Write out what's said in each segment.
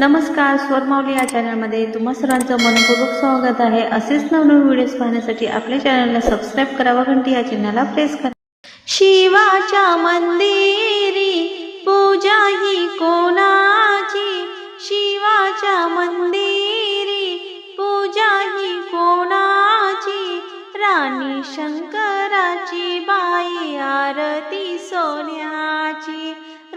नमस्कार स्वरमावली या चॅनलमध्ये तुम्हा सर्वांचं मनपूर्वक स्वागत आहे. असेच नवनवीन व्हिडिओज पाहण्यासाठी आपल्या चॅनलला सबस्क्राईब करा व घंटी या चिन्हाला प्रेस करा. शिवाच्या मंदिरी पूजा ही कोणाची? शिवाच्या मंदिरी पूजा ही कोणाची? राणी शंकराची बाई आरती सोन्याची.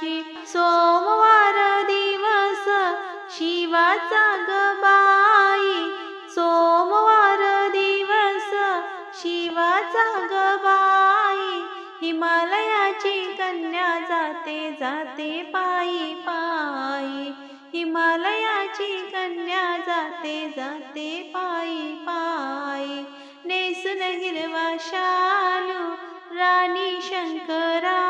शिवाची सोमवार दिवस शिवाचा गबाई सोमवार दिवस शिवाचा गबाई हिमालयाची कन्या जाते जाते पायी पायी. हिमालयाची कन्या जाते जाते पायी पायी. नेसून हिरवा शालू राणी शंकरा.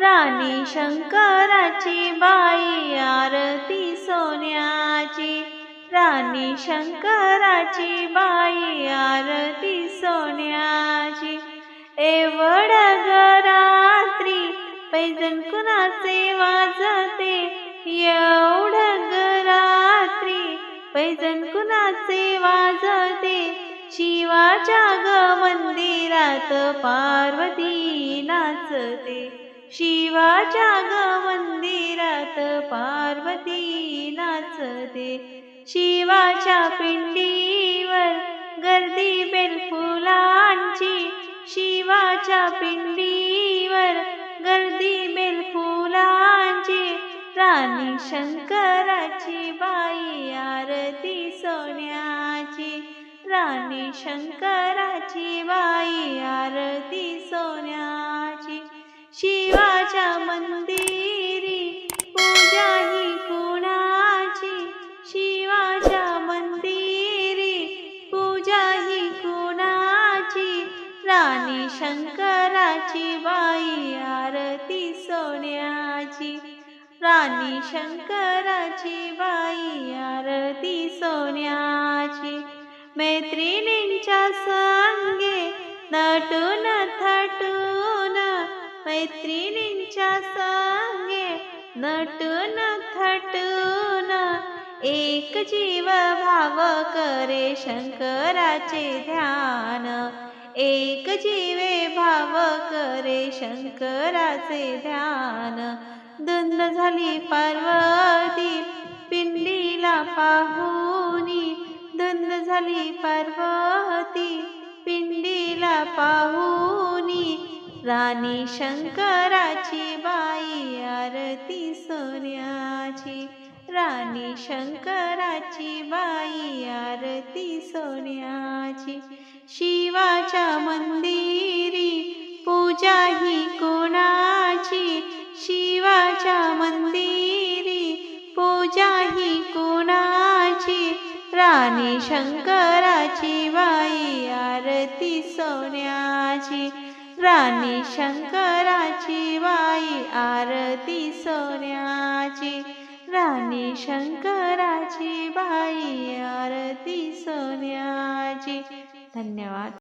राणी शंकराची बाई आरती सोन्याची. राणी शंकराची बाई आरती सोन्याची. एवढ रात्री पैजण कुणाचे वाजते? एवढ रात्री पैजण कुणाचे वाजते? शिवाच्या ग मंदिरात पार्वती नाचते. शिवाच्या ग मंदिरात पार्वती नाचते. शिवाच्या पिंडीवर गर्दी बेलफुलांची. शिवाच्या पिंडीवर गर्दी बेलफुलांची. राणी शंकराची बाई आरती सोन्याची. राणी शंकराची बाई आरती शंकराची बाई आरती सोन्याची. राणी शंकराची बाई आरती सोन्याची. मैत्रिणींच्या संगे नटून थटून मैत्रिणींच्या संगे नटून थटून. एक जीव भाव करे शंकराचे ध्यान एक जीवे करे शंकराचे ध्यान. दंद झाली पार्वती पिंडीला पाहुनी. दंद झाली पार्वती पिंडीला पाहुनी. राणी शंकराची बाई आरती सोन्याची. राणी शंकराची बाई आरती सोन्याची. शिवाच्या मंदिरी पूजा कोणाची? शिवाच्या मंदिरी पूजाही कोणाची? राणी शंकराची बाई आरती सोन्याची. राणी शंकराची बाई आरती सोन्याची. राणी शंकराची बाई आरती सोन्याची. धन्यवाद.